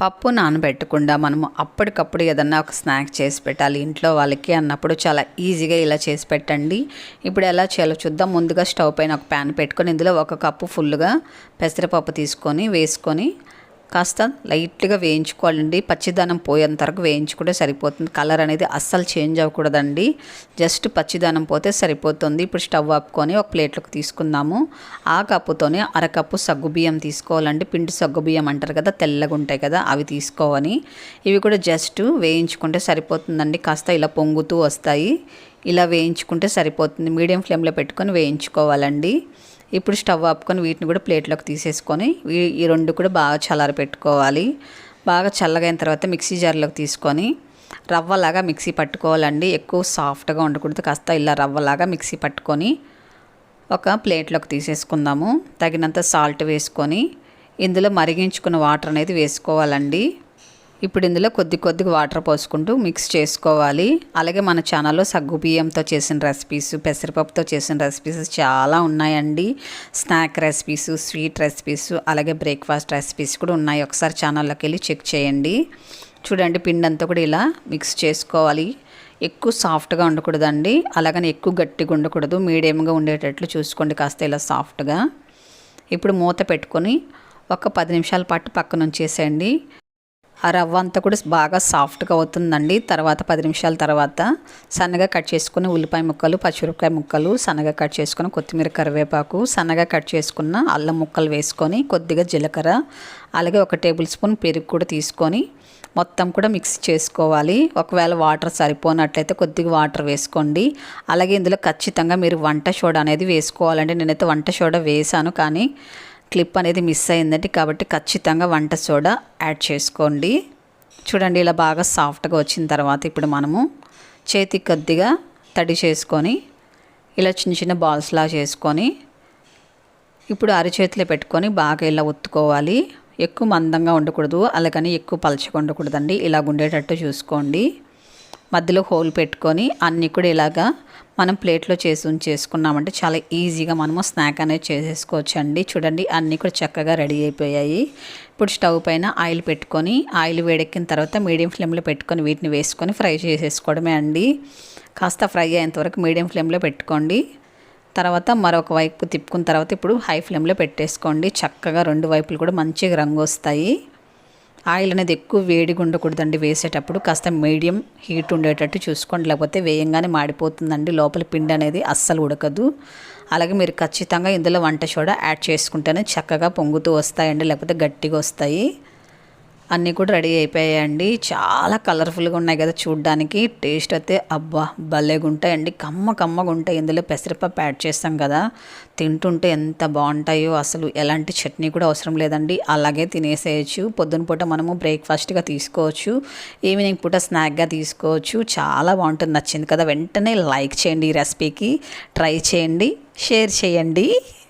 పప్పు నానబెట్టకుండా మనము అప్పటికప్పుడు ఏదన్నా ఒక స్నాక్ చేసి పెట్టాలి. ఇంట్లో వాళ్ళకి అన్నప్పుడు చాలా ఈజీగా ఇలా చేసి పెట్టండి. ఇప్పుడు ఎలా చేయాలో చూద్దాం. ముందుగా స్టవ్ పైన ఒక ప్యాన్ పెట్టుకొని ఇందులో ఒక కప్పు ఫుల్గా పెసరపప్పు తీసుకొని వేసుకొని కాస్త లైట్గా వేయించుకోవాలండి. పచ్చిదనం పోయేంత వరకు వేయించుకుంటే సరిపోతుంది. కలర్ అనేది అస్సలు చేంజ్ అవ్వకూడదండి. జస్ట్ పచ్చిదనం పోతే సరిపోతుంది. ఇప్పుడు స్టవ్ ఆపుకొని ఒక ప్లేట్లోకి తీసుకుందాము. ఆ కప్పుతోనే అరకప్పు సగ్గుబియ్యం తీసుకోవాలండి. పిండి సగ్గుబియ్యం అంటారు కదా తెల్లగా ఉంటాయి కదా అవి తీసుకోవని ఇవి కూడా జస్ట్ వేయించుకుంటే సరిపోతుందండి. కాస్త ఇలా పొంగుతూ వస్తాయి. ఇలా వేయించుకుంటే సరిపోతుంది. మీడియం ఫ్లేమ్లో పెట్టుకొని వేయించుకోవాలండి. ఇప్పుడు స్టవ్ ఆపుకొని వీటిని కూడా ప్లేట్లోకి తీసేసుకొని ఈ- రెండు కూడా బాగా చల్లారి పెట్టుకోవాలి. బాగా చల్లగైన తర్వాత మిక్సీ జార్లోకి తీసుకొని రవ్వలాగా మిక్సీ పట్టుకోవాలండి. ఎక్కువ సాఫ్ట్గా ఉండకూడదు. కాస్త ఇలా రవ్వలాగా మిక్సీ పట్టుకొని ఒక ప్లేట్లోకి తీసేసుకుందాము. తగినంత సాల్ట్ వేసుకొని ఇందులో మరిగించుకున్న వాటర్ అనేది వేసుకోవాలండి. ఇప్పుడు ఇందులో కొద్ది కొద్దిగా వాటర్ పోసుకుంటూ మిక్స్ చేసుకోవాలి. అలాగే మన ఛానల్లో సగ్గు బియ్యంతో చేసిన రెసిపీస్ పెసరపప్పుతో చేసిన రెసిపీస్ చాలా ఉన్నాయండి. స్నాక్ రెసిపీస్ స్వీట్ రెసిపీస్ అలాగే బ్రేక్ఫాస్ట్ రెసిపీస్ కూడా ఉన్నాయి. ఒకసారి ఛానల్లోకి వెళ్ళి చెక్ చేయండి. చూడండి పిండి అంతా కూడా ఇలా మిక్స్ చేసుకోవాలి. ఎక్కువ సాఫ్ట్గా ఉండకూడదండి. అలాగని ఎక్కువ గట్టిగా ఉండకూడదు. మీడియంగా ఉండేటట్లు చూసుకోండి కాస్త ఇలా సాఫ్ట్గా ఇప్పుడు మూత పెట్టుకొని ఒక పది నిమిషాల పాటు పక్కన ఉంచేసేయండి. ఆ రవ్వ అంతా కూడా బాగా సాఫ్ట్గా అవుతుందండి. తర్వాత పది నిమిషాల తర్వాత సన్నగా కట్ చేసుకున్న ఉల్లిపాయ ముక్కలు పచ్చిమిరపకాయ ముక్కలు సన్నగా కట్ చేసుకున్న కొత్తిమీర కరివేపాకు సన్నగా కట్ చేసుకున్న అల్లం ముక్కలు వేసుకొని కొద్దిగా జీలకర్ర అలాగే ఒక టేబుల్ స్పూన్ పెరుగు కూడా తీసుకొని మొత్తం కూడా మిక్స్ చేసుకోవాలి. ఒకవేళ వాటర్ సరిపోనట్లయితే కొద్దిగా వాటర్ వేసుకోండి. అలాగే ఇందులో ఖచ్చితంగా మీరు వంట సోడా అనేది వేసుకోవాలండి. నేనైతే వంట సోడా వేసాను కానీ క్లిప్ అనేది మిస్ అయిందండి. కాబట్టి ఖచ్చితంగా వంట సోడా యాడ్ చేసుకోండి. చూడండి ఇలా బాగా సాఫ్ట్గా వచ్చిన తర్వాత ఇప్పుడు మనము చేతి కొద్దిగా తడి చేసుకొని ఇలా చిన్న చిన్న బాల్స్లా చేసుకొని ఇప్పుడు అరిచేతిలో పెట్టుకొని బాగా ఇలా ఒత్తుకోవాలి. ఎక్కువ మందంగా ఉండకూడదు అలాగని ఎక్కువ పలచగా ఉండకూడదండి. ఇలా ఉండేటట్టు చూసుకోండి. మధ్యలో హోల్ పెట్టుకొని అన్నీ కూడా ఇలాగా మనం ప్లేట్లో చేసి ఉంచేసుకున్నామంటే చాలా ఈజీగా మనము స్నాక్ అనేది చేసేసుకోవచ్చు అండి చూడండి అన్నీ కూడా చక్కగా రెడీ అయిపోయాయి. ఇప్పుడు స్టవ్ పైన ఆయిల్ పెట్టుకొని ఆయిల్ వేడెక్కిన తర్వాత మీడియం ఫ్లేమ్లో పెట్టుకొని వీటిని వేసుకొని ఫ్రై చేసేసుకోవడమే అండి. కాస్త ఫ్రై అయ్యేంతవరకు మీడియం ఫ్లేమ్లో పెట్టుకోండి. తర్వాత మరొక వైపు తిప్పుకున్న తర్వాత ఇప్పుడు హై ఫ్లేమ్లో పెట్టేసుకోండి. చక్కగా రెండు వైపులు కూడా మంచిగా రంగు వస్తాయి. ఆయిల్ అనేది ఎక్కువ వేడిగా ఉండకూడదండి వేసేటప్పుడు. కాస్త మీడియం హీట్ ఉండేటట్టు చూసుకోండి. లేకపోతే వేయంగానే మాడిపోతుందండి. లోపల పిండి అనేది అస్సలు ఉడకదు. అలాగే మీరు ఖచ్చితంగా ఇందులో వంట సోడా యాడ్ చేసుకుంటేనే చక్కగా పొంగుతూ వస్తాయండి. లేకపోతే గట్టిగా వస్తాయి. అన్నీ కూడా రెడీ అయిపోయాయండి. చాలా కలర్ఫుల్గా ఉన్నాయి కదా చూడ్డానికి. టేస్ట్ అయితే అబ్బా భలేగా ఉంటాయండి కమ్మ కమ్మగా ఉంటాయి. ఇందులో పెసరపప్పు యాడ్ చేస్తాం కదా. తింటుంటే ఎంత బాగుంటాయో అసలు ఎలాంటి చట్నీ కూడా అవసరం లేదండి. అలాగే తినేసేయచ్చు. పొద్దున పూట మనము బ్రేక్ఫాస్ట్గా తీసుకోవచ్చు. ఈవినింగ్ పూట స్నాక్గా తీసుకోవచ్చు. చాలా బాగుంటుంది. నచ్చింది కదా. వెంటనే లైక్ చేయండి ఈ రెసిపీకి ట్రై చేయండి. షేర్ చేయండి.